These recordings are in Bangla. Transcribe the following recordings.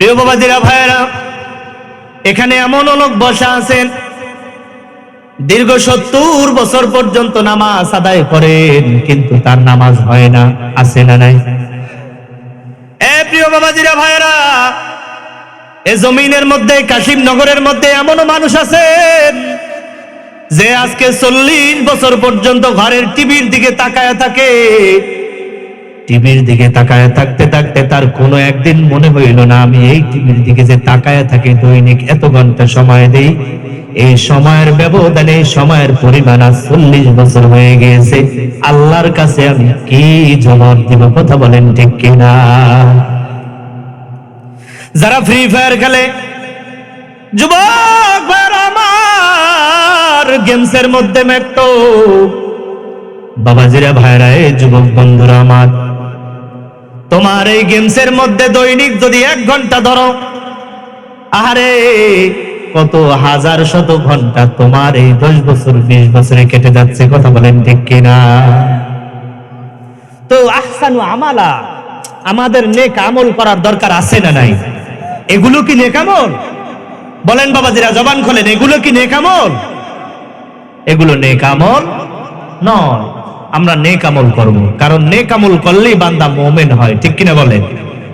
প্রিয় বাবাজিরা, ভাইয়েরা, এখানে এমন লোক বসা আছেন। দীর্ঘ সত্তর বছর পর্যন্ত নামাজ আদায় করেন, কিন্তু তার নামাজ হয় না, আছে না নাই? প্রিয় বাবাজিরা এ জমিনের মধ্যে কাশিম নগরের মধ্যে এমনও মানুষ আছেন যে আজকে চল্লিশ বছর পর্যন্ত ঘরের টিভির দিকে তাকায় থাকে। টিভির দিকে তাকায় থাকতে থাকতে তার কোনো একদিন মনে হইল না, আমি এই টিভির দিকে যে তাকায় থাকি, দৈনিক এত ঘণ্টা সময় দেই। এই সময়ের ব্যবধানে সময়ের পরিমাণ চল্লিশ বছর হয়ে গিয়েছে। আল্লাহর কাছে আমি কি জবাব দিব, কথা বলেন ঠিক কিনা? যারা ফ্রি ফায়ার খেলে, যুবক আমার, গেমসের মধ্যে মেট্টো বাবাজিরা ভাইরা এই যুবক বন্ধুরা আমার তোমার এই গেমসের মধ্যে দৈনিক যদি এক ঘণ্টা ধরো, আহারে, কত হাজার শত ঘণ্টা তোমার এই দশ বছর, বিশ বছরে কেটে যাচ্ছে, কথা বলেন ঠিক কিনা? তো আহসানু আমালা, আমাদের নেক আমল করার দরকার আছে না নাই? এগুলো কি নেক আমল? বলেন বাবাজিরা, জবান খোলেন, এগুলো কি নেক আমল? এগুলো নেক আমল নয়। আমরা নেক আমল করব। কারণ নেক আমল করলেই বান্দা মোমেন হয়, ঠিক কিনা বলেন?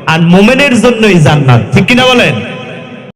আর মোমেনের জন্যই জান্নাত, ঠিক কিনা বলেন?